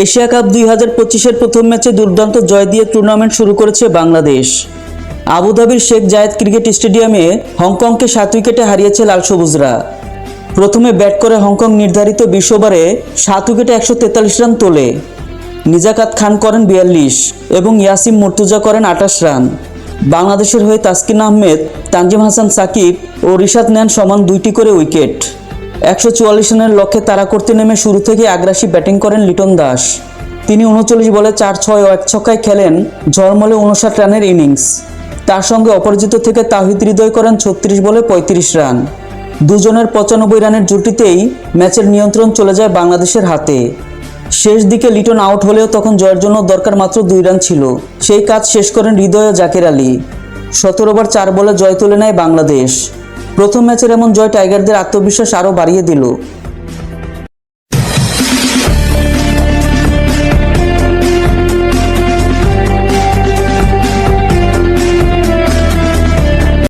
Asia cup দুই হাজার পঁচিশের প্রথম ম্যাচে দুর্দান্ত জয় দিয়ে টুর্নামেন্ট শুরু করেছে বাংলাদেশ। আবুধাবির শেখ জায়েদ ক্রিকেট স্টেডিয়ামে হংকংকে সাত উইকেটে হারিয়েছে লাল সবুজরা। প্রথমে ব্যাট করে হংকং নির্ধারিত বিশ ওভারে সাত উইকেটে একশো তেতাল্লিশ রান তোলে। নিজাকাত খান করেন বিয়াল্লিশ এবং ইয়াসিম মুর্তুজা করেন আঠাশ রান। বাংলাদেশের হয়ে তাসকিন আহমেদ, তানজিম হাসান সাকিব ও রিশাদ নেন সমান দুইটি করে উইকেট। একশো চুয়াল্লিশ রানের লক্ষ্যে তারা করতে নেমে শুরু থেকে আগ্রাসী ব্যাটিং করেন লিটন দাস। তিনি উনচল্লিশ বলে চার ছয় ও এক ছক্কায় খেলেন ঝড়মলে উনষাট রানের ইনিংস। তার সঙ্গে অপরাজিত থেকে তাহিদ হৃদয় করেন ছত্রিশ বলে পঁয়ত্রিশ রান। দুজনের পঁচানব্বই রানের জুটিতেই ম্যাচের নিয়ন্ত্রণ চলে যায় বাংলাদেশের হাতে। শেষ দিকে লিটন আউট হলেও তখন জয়ের জন্য দরকার মাত্র দুই রান ছিল। সেই কাজ শেষ করেন হৃদয় ও জাকের আলী। সতেরো ওভার চার বলে জয় তুলে নেয় বাংলাদেশ। প্রথম ম্যাচের এমন জয় টাইগারদের আত্মবিশ্বাস আরও বাড়িয়ে দিল।